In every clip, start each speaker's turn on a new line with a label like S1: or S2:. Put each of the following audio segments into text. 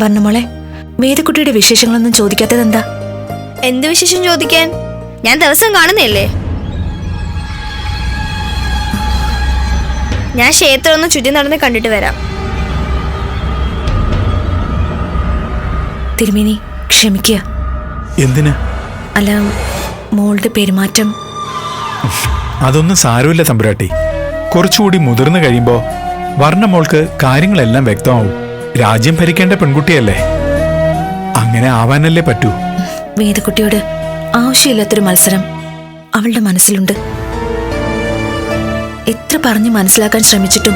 S1: വർണമോളെ വേദക്കുട്ടിയുടെ വിശേഷങ്ങളൊന്നും ചോദിക്കാത്തത് എന്താ
S2: എന്ത് വിശേഷം ചോദിക്കാൻ? ഞാൻ ദിവസം കാണുന്നില്ലേ ഞാൻ ക്ഷേത്രം ഒന്ന് ചുറ്റി നടന്ന് കണ്ടിട്ട് വരാം.
S1: തിരുമേനി ക്ഷമിക്കുക.
S3: എന്തിന്?
S1: അല്ല മോളുടെ പെരുമാറ്റം.
S3: അതൊന്നും സാരമില്ല തമ്പുരാട്ടി. കുറച്ചുകൂടി മുതിർന്നു കഴിയുമ്പോ വർണമോൾക്ക് കാര്യങ്ങളെല്ലാം വ്യക്തമാവും. രാജ്യം ഭരിക്കേണ്ട പെൺകുട്ടിയല്ലേ? അങ്ങനെ ആവാനല്ലേ പറ്റൂ.
S1: വേദകുട്ടിയോട് ആവശ്യമില്ലാത്തൊരു മത്സരം അവളുടെ മനസ്സിലുണ്ട്. എത്ര പറഞ്ഞു മനസ്സിലാക്കാൻ ശ്രമിച്ചിട്ടും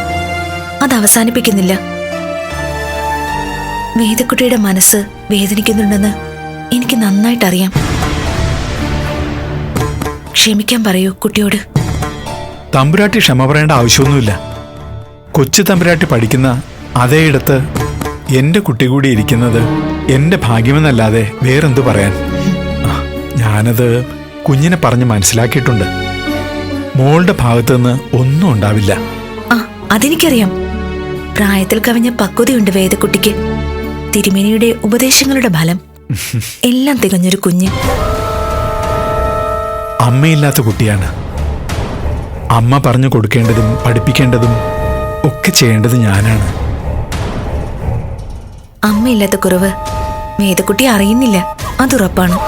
S1: അത് അവസാനിപ്പിക്കുന്നില്ല. വേദക്കുട്ടിയുടെ മനസ്സ് വേദനിക്കുന്നുണ്ടെന്ന് എനിക്ക് നന്നായിട്ടറിയാം. ക്ഷമിക്കാൻ പറയൂ കുട്ടിയോട്.
S3: തമ്പുരാട്ടി ക്ഷമ പറയേണ്ട ആവശ്യമൊന്നുമില്ല. കൊച്ചു തമ്പുരാട്ടി പഠിക്കുന്ന അതേയിടത്ത് എന്റെ കുട്ടി കൂടി ഇരിക്കുന്നത് എന്റെ ഭാഗ്യമെന്നല്ലാതെ വേറെന്തു പറയാൻ? ഞാനത് കുഞ്ഞിനെ പറഞ്ഞ് മനസ്സിലാക്കിയിട്ടുണ്ട്. മോളുടെ ഭാഗത്തു നിന്ന് ഒന്നും ഉണ്ടാവില്ല.
S1: ആ അതെനിക്കറിയാം. പ്രായത്തിൽ കവിഞ്ഞ പക്വതയുണ്ട് വേദക്കുട്ടിക്ക്. തിരുമേനിയുടെ ഉപദേശങ്ങളുടെ ഫലം. എല്ലാം തികഞ്ഞൊരു കുഞ്ഞ്.
S3: അമ്മയില്ലാത്ത കുട്ടിയാണ്. അമ്മ പറഞ്ഞു കൊടുക്കേണ്ടതും പഠിപ്പിക്കേണ്ടതും ഒക്കെ ചെയ്യേണ്ടത് ഞാനാണ്.
S1: അമ്മയില്ലാത്ത കുറവ്. മേതക്കുട്ടി അറിയുന്നില്ല. അതുറപ്പാണ്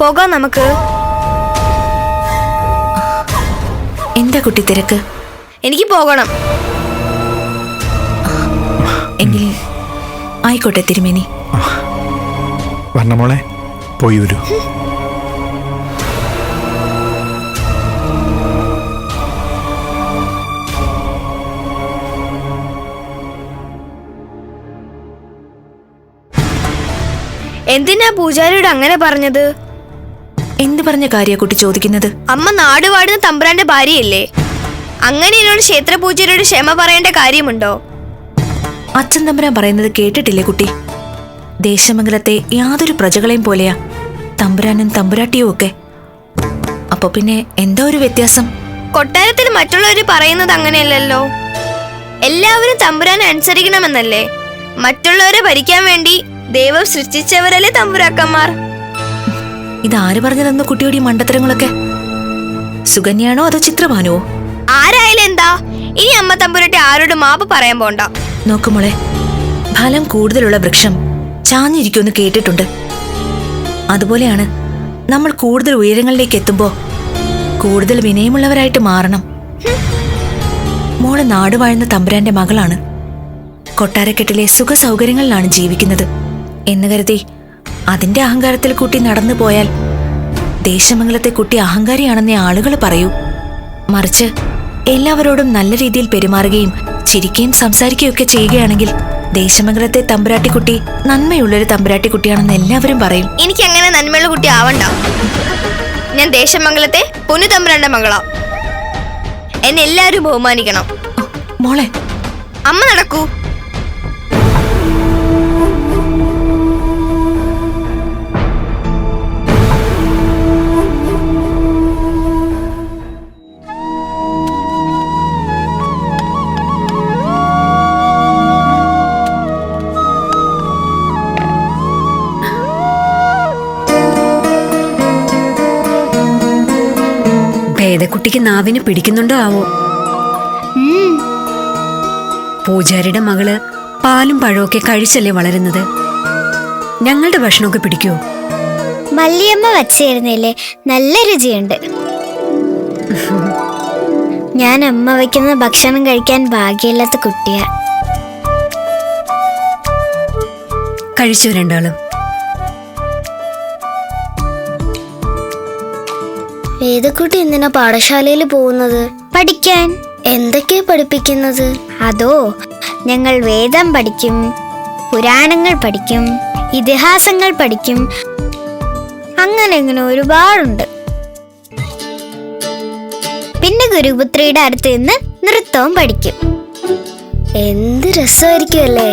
S2: പോകാം നമുക്ക്.
S1: എന്താ കുട്ടി തിരക്ക്?
S2: എനിക്ക് പോകണം.
S1: എങ്കിൽ ആയിക്കോട്ടെ തിരുമേനി.
S3: വർണമോളെ പോയി വരൂ.
S2: എന്തിനാ പൂജാരിയോട് അങ്ങനെ പറഞ്ഞത്?
S1: എന്ത് പറഞ്ഞ കാര്യ കുട്ടി ചോദിക്കുന്നത്?
S2: അമ്മ നാട് വാടുന്ന തമ്പുരാന്റെ ഭാര്യയല്ലേ? അങ്ങനെ എന്നോട് ക്ഷേത്ര പൂജാരിയോട് ക്ഷമ പറയേണ്ട കാര്യമുണ്ടോ?
S1: അച്ഛൻ തമ്പുരാൻ പറയുന്നത് കേട്ടിട്ടില്ലേ കുട്ടി? ദേശമംഗലത്തെ യാതൊരു പ്രജകളെയും പോലെയാ തമ്പുരാനും തമ്പുരാട്ടിയും ഒക്കെ. അപ്പൊ പിന്നെ എന്താ ഒരു വ്യത്യാസം?
S2: കൊട്ടാരത്തിൽ മറ്റുള്ളവർ പറയുന്നത് അങ്ങനെയല്ലല്ലോ. എല്ലാവരും തമ്പുരാനെ അനുസരിക്കണമെന്നല്ലേ? മറ്റുള്ളവരെ ഭരിക്കാൻ വേണ്ടി ദൈവം സൃഷ്ടിച്ചവരല്ലേ തമ്പുരാക്കന്മാർ?
S1: ഇതാര് പറഞ്ഞതെന്ന് കുട്ടിയുടെ ഈ മണ്ടത്തരങ്ങളൊക്കെ? സുകന്യാണോ അതോ ചിത്രഭാനുവോ?
S2: ആരായാലും എന്താ? ഇനി അമ്മ തമ്പുരട്ടി ആരോട് മാപ്പ് പറയാൻ പോണ്ട.
S1: നോക്കുമോളെ ഫലം കൂടുതലുള്ള വൃക്ഷം ചാഞ്ഞിരിക്കുമെന്ന് കേട്ടിട്ടുണ്ട്. അതുപോലെയാണ് നമ്മൾ കൂടുതൽ ഉയരങ്ങളിലേക്ക് എത്തുമ്പോ കൂടുതൽ വിനയമുള്ളവരായിട്ട് മാറണം. മോൾ നാട് വാഴുന്ന തമ്പുരാന്റെ മകളാണ്. കൊട്ടാരക്കെട്ടിലെ സുഖ സൗകര്യങ്ങളിലാണ് ജീവിക്കുന്നത്. എന്ന് കരുതി. അതിന്റെ അഹങ്കാരത്തിൽ കുട്ടി നടന്നു പോയാൽ ദേശമംഗലത്തെ കുട്ടി അഹങ്കാരിയാണെന്നേ ആളുകൾ പറയൂ. മറിച്ച് എല്ലാവരോടും നല്ല രീതിയിൽ പെരുമാറുകയും ചിരിക്കുകയും സംസാരിക്കുകയൊക്കെ ചെയ്യുകയാണെങ്കിൽ ദേശമംഗലത്തെ തമ്പുരാട്ടിക്കുട്ടി നന്മയുള്ളൊരു തമ്പുരാട്ടിക്കുട്ടിയാണെന്ന് എല്ലാവരും പറയും.
S2: എനിക്ക് അങ്ങനെ നന്മയുള്ള കുട്ടി ആവണ്ട. ഞാൻ ദേശമംഗലത്തെ പൊന്നു തമ്പുരാന്റെ മകളാ. എന്നെ എല്ലാവരും ബഹുമാനിക്കണം.
S1: മോളെ.
S2: അമ്മ നടക്കൂ.
S4: ഭേദക്കുട്ടിക്ക് നാവിന് പിടിക്കുന്നുണ്ടോ ആവോ? പൂജാരിയുടെ മകൾ പാലും പഴമൊക്കെ കഴിച്ചല്ലേ വളരുന്നത്? ഞങ്ങളുടെ ഭക്ഷണമൊക്കെ പിടിക്കുവോ
S5: മല്ലിയമ്മ വച്ചിരുന്നില്ലേ നല്ല രുചിയുണ്ട്. ഞാൻ അമ്മ വയ്ക്കുന്ന ഭക്ഷണം കഴിക്കാൻ ഭാഗ്യമില്ലാത്ത കുട്ടിയാ.
S4: കഴിച്ചു രണ്ടാളും?
S5: വേദക്കുട്ടി എന്തിനാ പാഠശാലയിൽ പോകുന്നത്? പഠിക്കാൻ. എന്തൊക്കെ പഠിപ്പിക്കുന്നത്? അതോ ഞങ്ങൾ വേദം പഠിക്കും പുരാണങ്ങൾ പഠിക്കും ഇതിഹാസങ്ങൾ പഠിക്കും. അങ്ങനെ ഇങ്ങനെ ഒരുപാടുണ്ട്. പിന്നെ ഗുരുപുത്രിയുടെ അടുത്ത് നിന്ന് നൃത്തവും പഠിക്കും. എന്ത് രസമായിരിക്കും അല്ലേ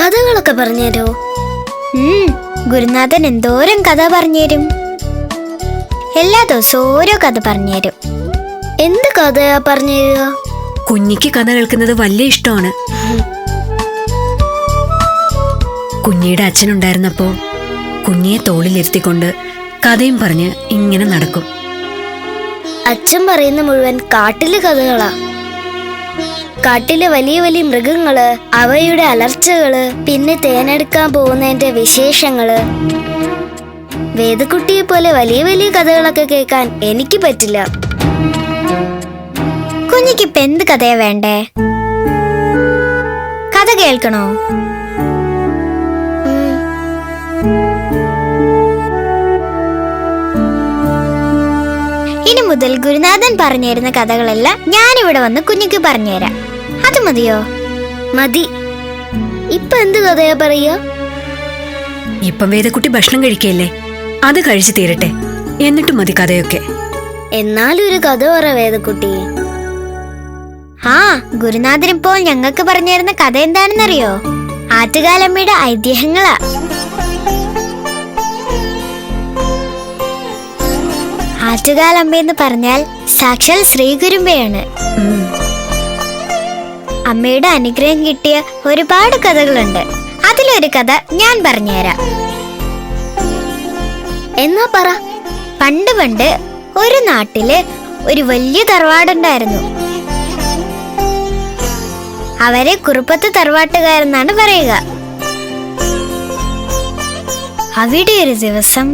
S5: കഥകളൊക്കെ പറഞ്ഞുതരോ? ഗുരുനാഥൻ എന്തോരം കഥ പറഞ്ഞുതരും. എല്ലാ ദിവസവും ഓരോ കഥ പറഞ്ഞുതരും എന്ത് കഥയാ പറഞ്ഞു തരിക?
S4: കുഞ്ഞിക്ക് കഥ കേൾക്കുന്നത് വലിയ ഇഷ്ടമാണ്. കുഞ്ഞിയുടെ അച്ഛനുണ്ടായിരുന്നപ്പോ കുഞ്ഞിയെ തോളിലിരുത്തിക്കൊണ്ട് കഥയും പറഞ്ഞ് ഇങ്ങനെ നടക്കും.
S5: അച്ഛൻ പറയുന്ന മുഴുവൻ കാട്ടിലെ കഥകളാ. കാട്ടിലെ വലിയ വലിയ മൃഗങ്ങൾ അവയുടെ അലർച്ചകൾ പിന്നെ തേനെടുക്കാൻ പോകുന്നതിന്റെ വിശേഷങ്ങൾ. വേദക്കുട്ടിയെ പോലെ വലിയ വലിയ കഥകളൊക്കെ കേൾക്കാൻ എനിക്ക് പറ്റില്ല. കുഞ്ഞിക്ക് ഇപ്പൊ എന്ത് കഥയാ വേണ്ടേ? കഥ കേൾക്കണോ? ഇനി മുതൽ ഗുരുനാഥൻ പറഞ്ഞുതരുന്ന കഥകളെല്ലാം ഞാനിവിടെ വന്ന് കുഞ്ഞിക്ക് പറഞ്ഞുതരാം അത് മതിയോ? മതി. ഇപ്പൊ എന്ത് കഥയാ പറയുക?
S4: ഇപ്പം വേദക്കുട്ടി ഭക്ഷണം കഴിക്കല്ലേ? അത് കഴിച്ചു തീരട്ടെ. എന്നിട്ട് മതി കഥയൊക്കെ.
S5: എന്നാലും ഒരു കഥ പറ വേദക്കുട്ടി. ആ ഗുരുനാഥൻ ഇപ്പോൾ ഞങ്ങൾക്ക് പറഞ്ഞുതരുന്ന കഥ എന്താണെന്നറിയോ? ആറ്റുകാലമ്മയുടെ ഐതിഹ്യങ്ങളാ. ആറ്റുകാലമ്മ എന്ന് പറഞ്ഞാൽ സാക്ഷാൽ
S4: ശ്രീഗുരുമ്പയാണ്.
S5: അമ്മയുടെ അനുഗ്രഹം കിട്ടിയ ഒരുപാട് കഥകളുണ്ട്. അതിലൊരു കഥ ഞാൻ പറഞ്ഞുതരാം. എന്നാ പറ? പണ്ട് പണ്ട് ഒരു നാട്ടിൽ ഒരു വലിയ തറവാടുണ്ടായിരുന്നു. അവരെ കുറുപ്പത്ത് തറവാട്ടുകാരെന്നാണ് പറയുക. അവിടെ ഒരു ദിവസം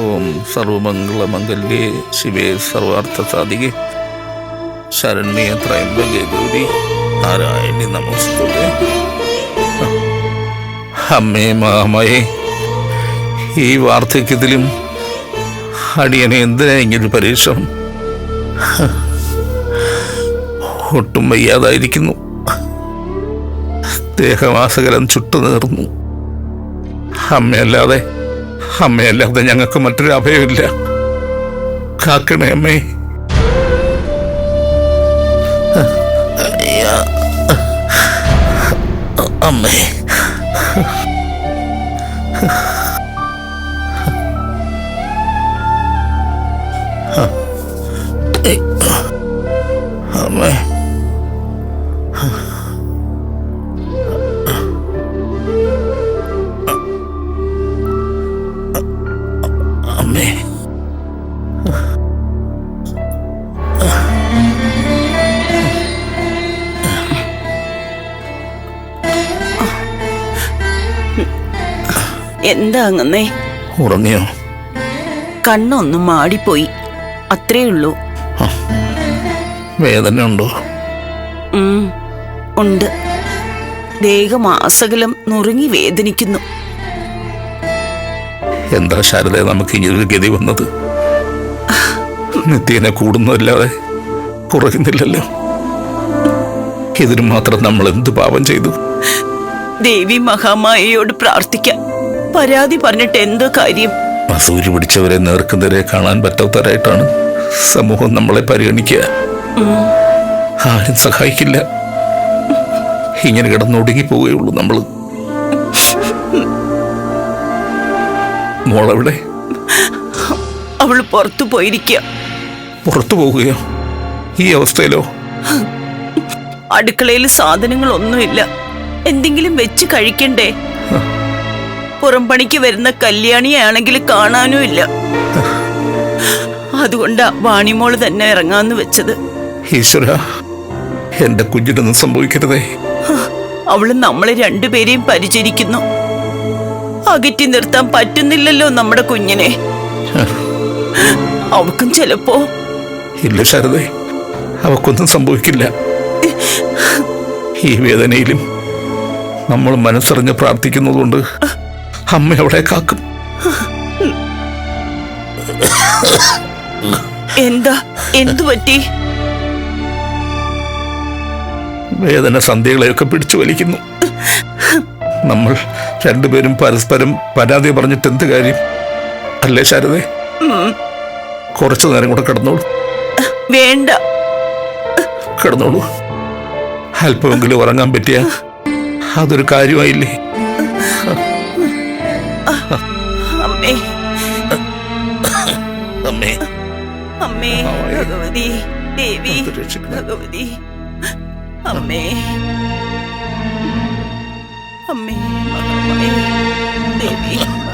S6: ഓം സർവമംഗളമംഗല്യേ ശിവേ സർവാർത്ഥസാധികെ. ശരണ്യേ ത്രയംബകേ ഗൗരി. നാരായണി നമസ്തുതേ അമ്മേ മാമയെ ഈ വാർദ്ധക്യത്തിലും അടിയനെ എന്തിനെങ്കിലും പരീക്ഷണം? ഒട്ടും വയ്യാതായിരിക്കുന്നു. ദേഹമാസകലം ചുട്ടു നേർന്നു അമ്മയല്ലാതെ അമ്മയല്ലാതെ ഞങ്ങൾക്ക് മറ്റൊരു അഭയമില്ല കാക്കണേ അമ്മേ. അമ്മേ ഏയ്. അമ്മേ അമ്മേ
S7: എന്താ അങ്ങന്നേ
S6: ഉറങ്ങിയോ?
S7: കണ്ണൊന്ന് മാടിപ്പോയി. അത്രേ ഉള്ളൂ.
S6: വേദന ഉണ്ടോ
S7: ഉണ്ട് ഉണ്ട്. ദേഹമാസകലം നുറുങ്ങി വേദനിക്കുന്നു.
S6: എന്താ ശാരദ നമുക്ക് ഇങ്ങനൊരു ഗതി വന്നത്? നിത്യേനെ കൂടുന്നതല്ലാതെ കുറയുന്നില്ലല്ലോ. ഇതിന് മാത്രം നമ്മൾ എന്ത് പാപം ചെയ്തു?
S7: ദേവി മഹാമായയോട് പ്രാർത്ഥിക്കാം. പരാതി പറഞ്ഞിട്ട് എന്തോ കാര്യം?
S6: അസൂരി പിടിച്ചവരെ നേർക്കുന്നവരെ കാണാൻ പറ്റാത്തവരായിട്ടാണ് സമൂഹം നമ്മളെ പരിഗണിക്കുക. ആരും സഹായിക്കില്ല. ഇങ്ങനെ കിടന്നൊടുങ്ങി പോവുകയുള്ളൂ നമ്മൾ മോളവിടെ?
S7: അവൾ പുറത്തു പോയിരിക്കുക.
S6: പുറത്തു പോവുകയോ? ഈ അവസ്ഥയിലോ?
S7: അടുക്കളയിൽ സാധനങ്ങളൊന്നുമില്ല. എന്തെങ്കിലും വെച്ച് കഴിക്കണ്ടേ? പുറം പണിക്ക് വരുന്ന കല്യാണിയാണെങ്കിൽ കാണാനും ഇല്ല അതുകൊണ്ടാ വാണിമോൾ തന്നെ ഇറങ്ങാന്ന് വെച്ചത്.
S6: ഈശ്വര എന്റെ കുഞ്ഞിനൊന്നും സംഭവിക്കരുതേ.
S7: അവൾ നമ്മളെ രണ്ടുപേരെയും പരിചരിക്കുന്നു. അകറ്റി നിർത്താൻ പറ്റുന്നില്ലല്ലോ നമ്മുടെ കുഞ്ഞിനെ. അവൾക്കും ചിലപ്പോ
S6: ഇല്ല ശാരദേ അവക്കൊന്നും സംഭവിക്കില്ല. ഈ വേദനയിലും നമ്മൾ മനസ്സറിഞ്ഞ് പ്രാർത്ഥിക്കുന്നതുകൊണ്ട് അമ്മ അവളെ കാക്കും?
S7: എന്താ? എന്തു പറ്റി?
S6: വേദന സന്ധ്യകളെയൊക്കെ പിടിച്ചു വലിക്കുന്നു. നമ്മൾ രണ്ടുപേരും പരസ്പരം പരാതി പറഞ്ഞിട്ട് എന്ത് കാര്യം? അല്ലേ ശാരദേ? കുറച്ചു നേരം കൂടെ കിടന്നോളൂ.
S7: വേണ്ട.
S6: കിടന്നോളൂ. അല്പമെങ്കിലും ഉറങ്ങാൻ പറ്റിയ അതൊരു കാര്യമായില്ലേ?
S7: അമ്മേ.
S6: അമ്മേ.
S7: അമ്മേ ഭഗവതി ദേവി ഭഗവതി. അമ്മേ. അമ്മേ. ദേവി